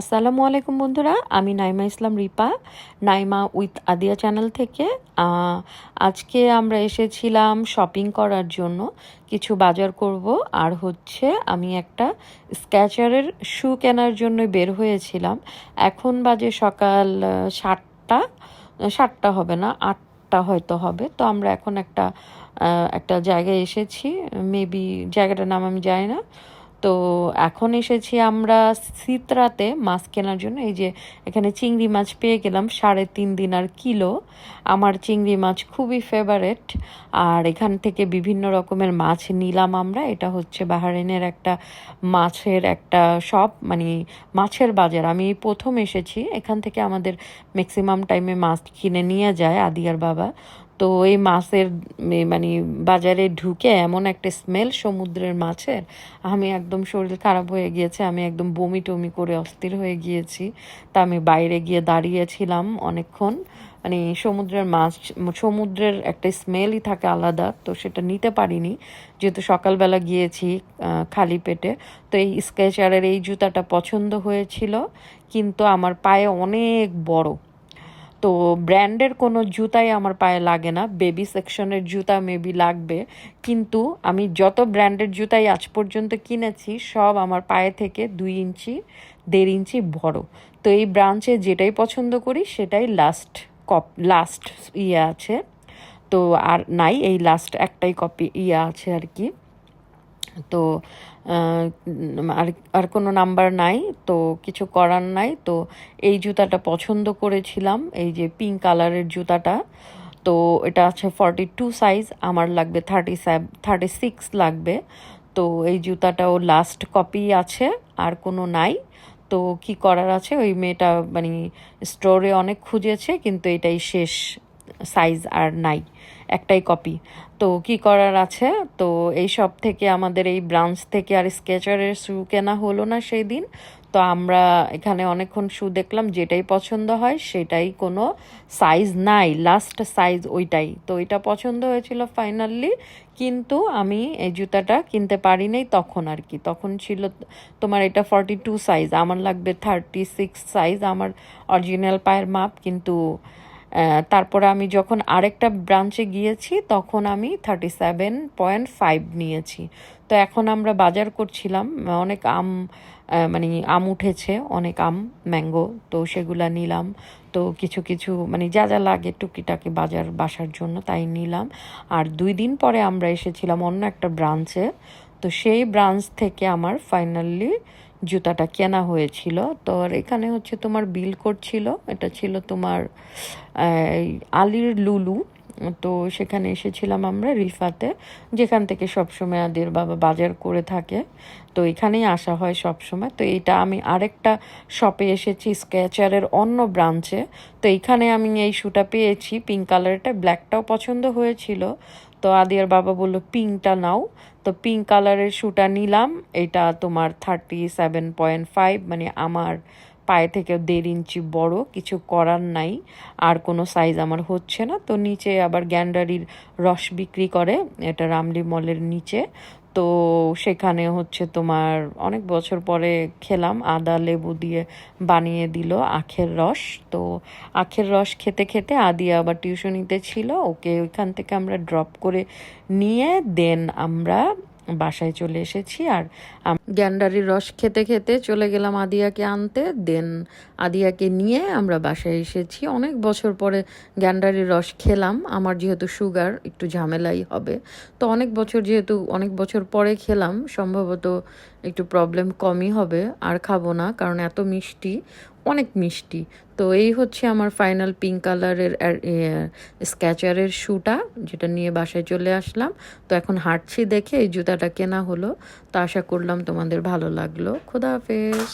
আসসালামু আলাইকুম বন্ধুরা, আমি নাইমা ইসলাম রিপা, নাইমা উইথ আদিয়া চ্যানেল থেকে। আজকে আমরা এসেছিলাম শপিং করার জন্য, কিছু বাজার করব, আর হচ্ছে আমি একটা স্ক্যাচারের শু কেনার জন্য বের হয়েছিলাম। এখন বাজে সকাল সাতটা সাতটা হবে না, আটটা হয়তো হবে। তো আমরা এখন একটা একটা জায়গায় এসেছি, মেবি জায়গাটার নাম আমি জানি না। তো এখন এসেছি আমরা সিত্রাতে মাছ কেনার জন্য। এই যে এখানে চিংড়ি মাছ পেয়ে গেলাম সাড়ে তিন দিন আর কিলো। আমার চিংড়ি মাছ খুবই ফেভারেট আর এখান থেকে বিভিন্ন রকমের মাছ নিলাম আমরা। এটা হচ্ছে বাহারাইনের একটা মাছের একটা শপ মানে মাছের বাজার। আমি প্রথম এসেছি। এখান থেকে আমাদের ম্যাক্সিমাম টাইমে মাছ কিনে নিয়ে যায় আদিয়ার বাবা। তো এই মাছের মানে বাজারে ঢুকে এমন একটা স্মেল সমুদ্রের মাছের। আমি একদম শরীর খারাপ হয়ে গিয়েছে, আমি একদম বমি টমি করে অস্থির হয়ে গিয়েছি। তা আমি বাইরে গিয়ে দাঁড়িয়েছিলাম অনেকক্ষণ। মানে সমুদ্রের মাছ, সমুদ্রের একটা স্মেলই থাকে আলাদা, তো সেটা নিতে পারিনি। যেহেতু সকালবেলা গিয়েছি খালি পেটে, তো এই স্কেচারের এই জুতাটা পছন্দ হয়েছিল। কিন্তু আমার পায়ে অনেক বড় তো ব্র্যান্ডের কোনো জুতাই আমার পায়ে লাগে না। বেবি সেকশনের জুতা মেবি লাগবে। কিন্তু আমি যত ব্র্যান্ডের জুতাই আজ পর্যন্ত কিনেছি, সব আমার পায়ে থেকে দুই ইঞ্চি, দেড় ইঞ্চি বড়। তো এই ব্রাঞ্চে যেটাই পছন্দ করি, সেটাই লাস্ট কপ লাস্ট ইয়ে আছে। তো আর নাই, এই লাস্ট একটাই কপি ইয়ে আছে আর কি। তো আর আর কোনো নাম্বার নাই, তো কিছু করার নাই। তো এই জুতাটা পছন্দ করেছিলাম, এই যে পিঙ্ক কালারের জুতাটা। তো এটা আছে ফর্টি টু সাইজ আমার লাগবে থার্টি থার্টি সিক্স লাগবে। তো এই জুতাটাও লাস্ট কপি আছে, আর কোনো নাই। তো কি করার আছে? ওই মেয়েটা মানে স্টোরে অনেক খুঁজেছে, কিন্তু এটাই শেষ। সাইজ আর নাই, একটাই কপি তো কি করার আছে? তো এই সব থেকে আমাদের এই ব্রাঞ্চ থেকে আর স্কেচারের শু কেনা হলো না সেই দিন। তো আমরা এখানে অনেকক্ষণ শু দেখলাম, যেটাই পছন্দ হয় সেটাই কোনো সাইজ নাই লাস্ট সাইজ ওইটাই। তো এটা পছন্দ হয়েছিল ফাইনালি কিন্তু আমি এই জুতাটা কিনতে পারি নাই তখন আর কি। তখন ছিল তোমার এটা ফর্টি টু সাইজ আমার লাগবে থার্টি সিক্স সাইজ আমার অরিজিনাল পায়ের মাপ, কিন্তু তারপরে আমি যখন আরেকটা ব্রাঞ্চে গিয়েছি, তখন আমি থার্টি সেভেন পয়েন্ট ফাইভ নিয়েছি। তো এখন আমরা বাজার করছিলাম, অনেক আম মানে আম উঠেছে, অনেক আম ম্যাঙ্গো তো সেগুলা নিলাম। তো কিছু কিছু মানে যা যা লাগে টুকিটাকি বাজার বাসার জন্য তাই নিলাম। আর দুই দিন পরে আমরা এসেছিলাম অন্য একটা ব্রাঞ্চে তো সেই ব্রাঞ্চ থেকে আমার ফাইনালি জুতাটা কেনা হয়েছিল। তো আর এখানে হচ্ছে তোমার বিল করছিল। এটা ছিল তোমার আলির লুলু। তো সেখানে এসেছিলাম আমরা রিফাতে, যেখান থেকে সবসময় আদের বাবা বাজার করে থাকে। তো এখানেই আসা হয় সবসময়। তো এটা আমি আরেকটা শপে এসেছি স্কেচারের অন্য ব্রাঞ্চে তো এখানে আমি এই শুটা পেয়েছি পিঙ্ক কালারটা ব্ল্যাকটাও পছন্দ হয়েছিল। তো আদিয়ার বাবা বলল, পিঙ্কটা নাও। তো পিঙ্ক কালারের শ্যুটা নিলাম। এটা তোমার থার্টি সেভেন পয়েন্ট ফাইভ মানে আমার পায়ে থেকে দেড় ইঞ্চি বড়, কিছু করার নাই, আর কোনো সাইজ আমার হচ্ছে না। তো নিচে আবার গ্যান্ডারির রস বিক্রি করে, এটা রামলি মলের নিচে। তো সেখানে হচ্ছে তোমার অনেক বছর পরে খেলাম, আদা লেবু দিয়ে বানিয়ে দিল আখের রস। তো আখের রস খেতে খেতে আদি আবার টিউশনিতে ছিল, ওকে ওইখান থেকে আমরা ড্রপ করে নিয়ে দেন আমরা বাসায় চলে এসেছি আর গ্যান্ডারির রস খেতে খেতে চলে গেলাম আদিয়াকে আনতে। দেন আদিয়াকে নিয়ে আমরা বাসায় এসেছি। অনেক বছর পরে গ্যান্ডারির রস খেলাম। আমার যেহেতু সুগার, একটু ঝামেলাই হবে। তো অনেক বছর যেহেতু, অনেক বছর পরে খেলাম, সম্ভবত একটু প্রবলেম কমই হবে। আর খাব না, কারণ এত মিষ্টি। অনেক মিষ্টি। তো এই হচ্ছে আমার ফাইনাল পিঙ্ক কালারের স্ক্যাচারের শ্যুটা যেটা নিয়ে বাসায় চলে আসলাম। তো এখন হাঁটছি দেখে এই জুতাটা কেনা হলো। তো আশা করলাম তোমাদের ভালো লাগল। খোদা হাফেজ।